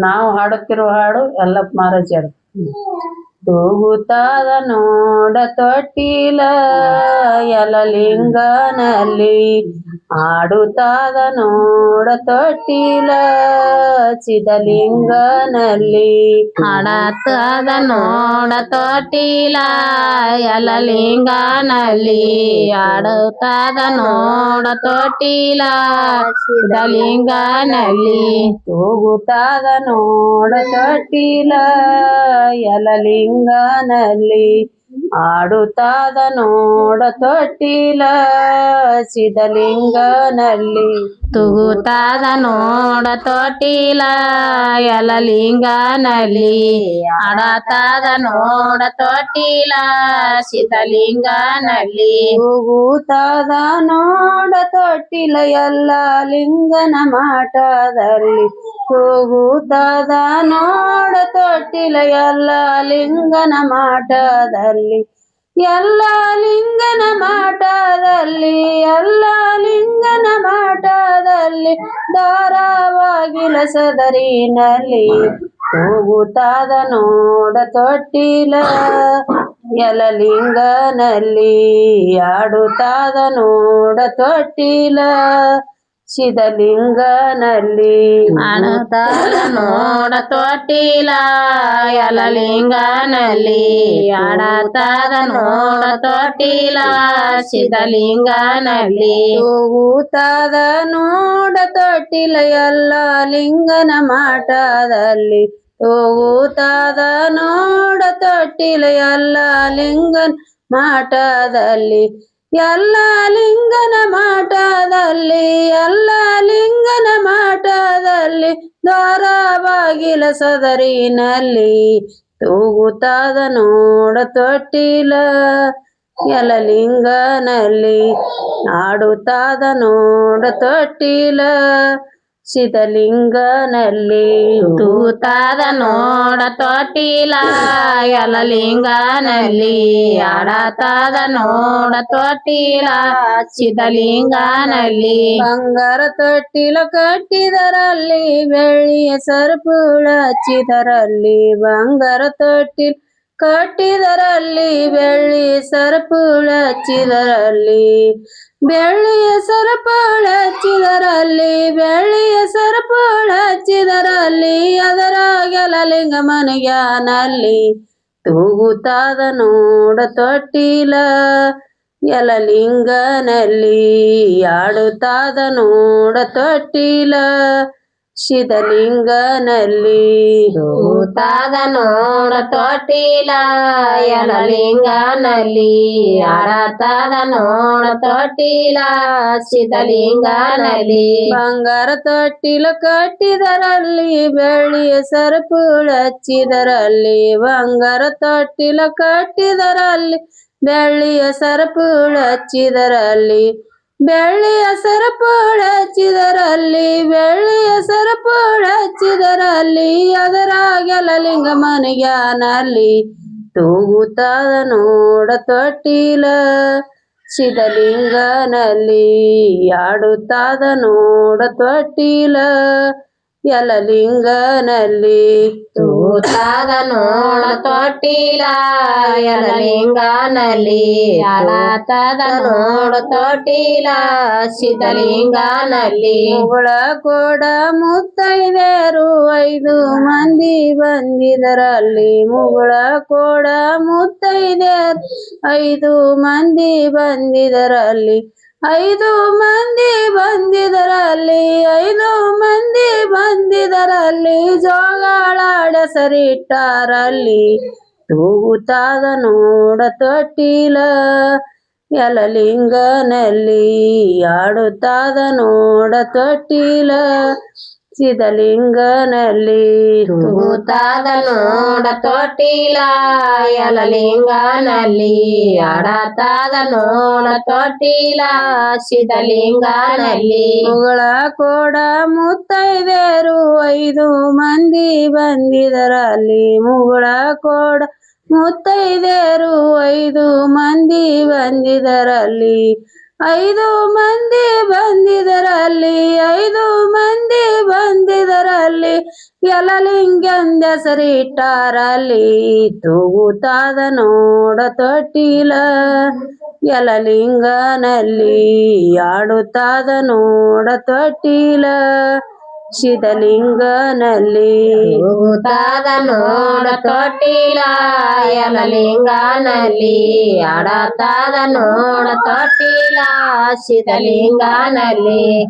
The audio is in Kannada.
ನಾವು ಹಾಡುತ್ತಿರುವ ಹಾಡು ಎಲ್ಲಪ್ಪ ಮಹಾರಾಜ್ ಅದು ತೂಗುತ್ತಾದ ನೋಡ ತೊಟ್ಟಿಲ ಯಲಲಿಂಗನಲ್ಲಿ ಆಡುತ್ತಾದ ನೋಡ ತೊಟ್ಟಿಲ ಚಿದಲಿಂಗನಲ್ಲಿ ಹಾಡತ್ತದ ನೋಡ ತೊಟ್ಟಿಲ ಯಲಲಿಂಗನಲ್ಲಿ ಆಡುತ್ತದ ನೋಡ ತೊಟ್ಟಿಲ ಚಿದಲಿಂಗನಲ್ಲಿ ತೂಗುತ್ತಾದ ನೋಡ ತೊಟ್ಟಿಲ ಯಲಲಿಂಗನಲ್ಲಿ ಆಡುತ್ತಾದ ನೋಡ ತೊಟ್ಟಿಲ ಸಿದಲಿಂಗನಲ್ಲಿ ತೂಗುತ್ತಾದ ನೋಡ ತೊಟ್ಟಿಲ ಯಲಲಿಂಗನಲ್ಲಿ ಆಡತಾದ ನೋಡ ತೊಟ್ಟಿಲ ಸಿದ್ಧಲಿಂಗನಲ್ಲಿ. ತೂಗುತ್ತಾದ ನೋಡ ತೊಟ್ಟಿಲ ಎಲ್ಲ ಲಿಂಗನ ಮಾಟದಲ್ಲಿ. ತೂಗುತ್ತಾದ ನೋಡ ತೊಟ್ಟಿಲ ಎಲ್ಲ ಲಿಂಗನ ಮಾಟದಲ್ಲಿ. ಎಲ್ಲ ಲಿಂಗನ ಮಾಟದಲ್ಲಿ, ಎಲ್ಲ ಲಿಂಗನ ಮಾಟದಲ್ಲಿ ದಾರವಾಗಿಲ ಸದರಿನಲ್ಲಿ ಹೋಗುತ್ತಾದ ನೋಡ ತೊಟ್ಟಿಲ ಯಲಲಿಂಗನಲ್ಲಿ ಆಡುತ್ತಾದ ನೋಡ ತೊಟ್ಟಿಲ. ಶಿದಲಿಂಗನಲ್ಲಿ ಆಡುತ್ತಾದ ನೋಡ ತೋಟಿಲ ಯಲಲಿಂಗನಲ್ಲಿ ಆಡತಾದ ನೋಡ ತೋಟಿಲ ಶಿದಲಿಂಗನಲ್ಲಿ ಊತದ ನೋಡ ತೊಟ್ಟಿಲ ಎಲ್ಲ ಲಿಂಗನ ಮಾಟದಲ್ಲಿ ಊತದ ನೋಡ ತೊಟ್ಟಿಲ ಎಲ್ಲ ಲಿಂಗನ ಮಾಟದಲ್ಲಿ ಎಲ್ಲ ಲಿಂಗನ ಮಾಟದಲ್ಲಿ, ಎಲ್ಲ ಲಿಂಗನ ಮಾಟದಲ್ಲಿ ದ್ವಾರ ಬಾಗಿಲ ಸದರಿನಲ್ಲಿ ತೂಗುತ್ತಾದ ನೋಡ ತೊಟ್ಟಿಲ ಎಲ್ಲಲಿಂಗನಲ್ಲಿ ನಾಡುತ್ತಾದ ನೋಡ ತೊಟ್ಟಿಲ. ಶಿದಲಿಂಗನಲ್ಲಿ ತೂತಾದ ನೋಡ ತೊಟ್ಟಿಲ ಯಲಲಿಂಗನಲ್ಲಿ ಆಡತಾದ ನೋಡ ತೊಟ್ಟಿಲ ಶಿವಲಿಂಗನಲ್ಲಿ ಬಂಗಾರ ತೊಟ್ಟಿಲ ಕಟ್ಟಿದರಲ್ಲಿ ಬೆಳ್ಳಿಯ ಸರ್ಪುಳ ಹಚ್ಚಿದರಲ್ಲಿ ಬಂಗಾರ ತೊಟ್ಟಿಲ್ ಕಟ್ಟಿದರಲ್ಲಿ ಬೆಳ್ಳಿ ಸರಪುಳ ಹಚ್ಚಿದರಲ್ಲಿ ಬೆಳ್ಳಿಯ ಸರಪುಳ ಹಚ್ಚಿದರಲ್ಲಿ ಬೆಳ್ಳಿಯ ಸರಪುಳ ಹಚ್ಚಿದರಲ್ಲಿ ಅದರಾಗೆಲ ಲಿಂಗ ಮನೆಯಾನಲ್ಲಿ ತೂಗುತ್ತಾದ ನೋಡ ತೊಟ್ಟಿಲ ಯಲಲಿಂಗನಲ್ಲಿ ಆಡುತ್ತಾದ ನೋಡ ತೊಟ್ಟಿಲ ಶಿದಲಿಂಗನಲ್ಲಿ ತೂತಾದ ನೋಡ ತೋಟಿಲ ಯಲಲಿಂಗನಲ್ಲಿ ಆಡತಾದ ನೋಡ ತೋಟಿಲ ಸಿದ್ಧಲಿಂಗನಲ್ಲಿ ಬಂಗಾರ ತೊಟ್ಟಿಲ ಕಟ್ಟಿದರಲ್ಲಿ ಬೆಳ್ಳಿಯ ಸರಪುಳ ಹಚ್ಚಿದರಲ್ಲಿ ಬಂಗಾರ ತೊಟ್ಟಿಲ ಕಟ್ಟಿದರಲ್ಲಿ ಬೆಳ್ಳಿಯ ಸರಪುಳ ಹಚ್ಚಿದರಲ್ಲಿ ಬೆಳ್ಳಿಯ ಸರಪುಳ ಹಚ್ಚಿದರಲ್ಲಿ, ಬೆಳ್ಳಿಯ ಸರಪುಳ ಹಚ್ಚಿದರಲ್ಲಿ ಅದರಾಗೆಲ ಲಿಂಗ ಮನೆಗ್ಯಾನಲ್ಲಿ ತೂಗುತ್ತಾದ ನೋಡ ತೊಟ್ಟಿಲ ಸಿದ್ಧಲಿಂಗನಲ್ಲಿ, ಆಡುತ್ತಾದ ನೋಡ ತೊಟ್ಟಿಲ ಯಲಲಿಂಗನಲ್ಲಿ ತೂತಾದ ನೋಡ ತೊಟ್ಟಿಲ ಯಲಲಿಂಗನಲ್ಲಿ ಅಲತದ ನೋಡ ತೊಟ್ಟಿಲ ಸಿದ್ಧಲಿಂಗನಲ್ಲಿ ಉಳ ಕೊಡ ಮುತ್ತೈದೇರು ಐದು ಮಂದಿ ಬಂದಿದರಲ್ಲಿ. ಮುಗುಳ ಕೊಡ ಮುತ್ತೈದೇರು ಐದು ಮಂದಿ ಬಂದಿದರಲ್ಲಿ. ಐದು ಮಂದಿ ಬಂದಿದರಲ್ಲಿ, ಐದು ಮಂದಿ ಬಂದಿದರಲ್ಲಿ ಜೋಗಳಾಡ ಸರಿಟ್ಟಾರಲ್ಲಿ. ತೂಗುತ್ತಾದ ನೋಡ ತೊಟ್ಟಿಲ, ಯಲಲಿಂಗನಲ್ಲಿ ಆಡುತ್ತಾದ ನೋಡ ತೊಟ್ಟಿಲ. ಸಿದಲಿಂಗನಲ್ಲಿ ತೂತಾದ ನೋಡ ತೋಟಿಲ ಯಲಲಿಂಗನಲ್ಲಿ ಆಡತಾದ ನೋಡ ತೊಟ್ಟಿಲ ಸಿದ್ಧಲಿಂಗನಲ್ಲಿ ಮುಗಳ ಕೋಡ ಮುತ್ತೈದೇರು ಐದು ಮಂದಿ ಬಂದಿದರಲ್ಲಿ ಮುಗಳ ಕೋಡ ಮುತ್ತೈದೇರು ಐದು ಮಂದಿ ಬಂದಿದರಲ್ಲಿ ಐದು ಮಂದಿ ಬಂದಿದರಲ್ಲಿ ಬಂದಿದರಲ್ಲಿ ಸರಿ ಇಟ್ಟಾರಲ್ಲಿ ತೂಗುತ್ತಾದ ನೋಡ ತೊಟ್ಟಿಲ. ಎಲಲಿಂಗನಲ್ಲಿ ಆಡುತ್ತಾದ ನೋಡ ತೊಟ್ಟಿಲ. ಶಿದಲಿಂಗನಲ್ಲಿ ತೂಗುತ್ತಾದ ನೋಡ ತೊಟ್ಟಿಲ. ಯಲಲಿಂಗನಲ್ಲಿ ಆಡತಾದ ನೋಡ ತೊಟ್ಟಿಲ. ಶಿತಲಿಂಗನಲ್ಲಿ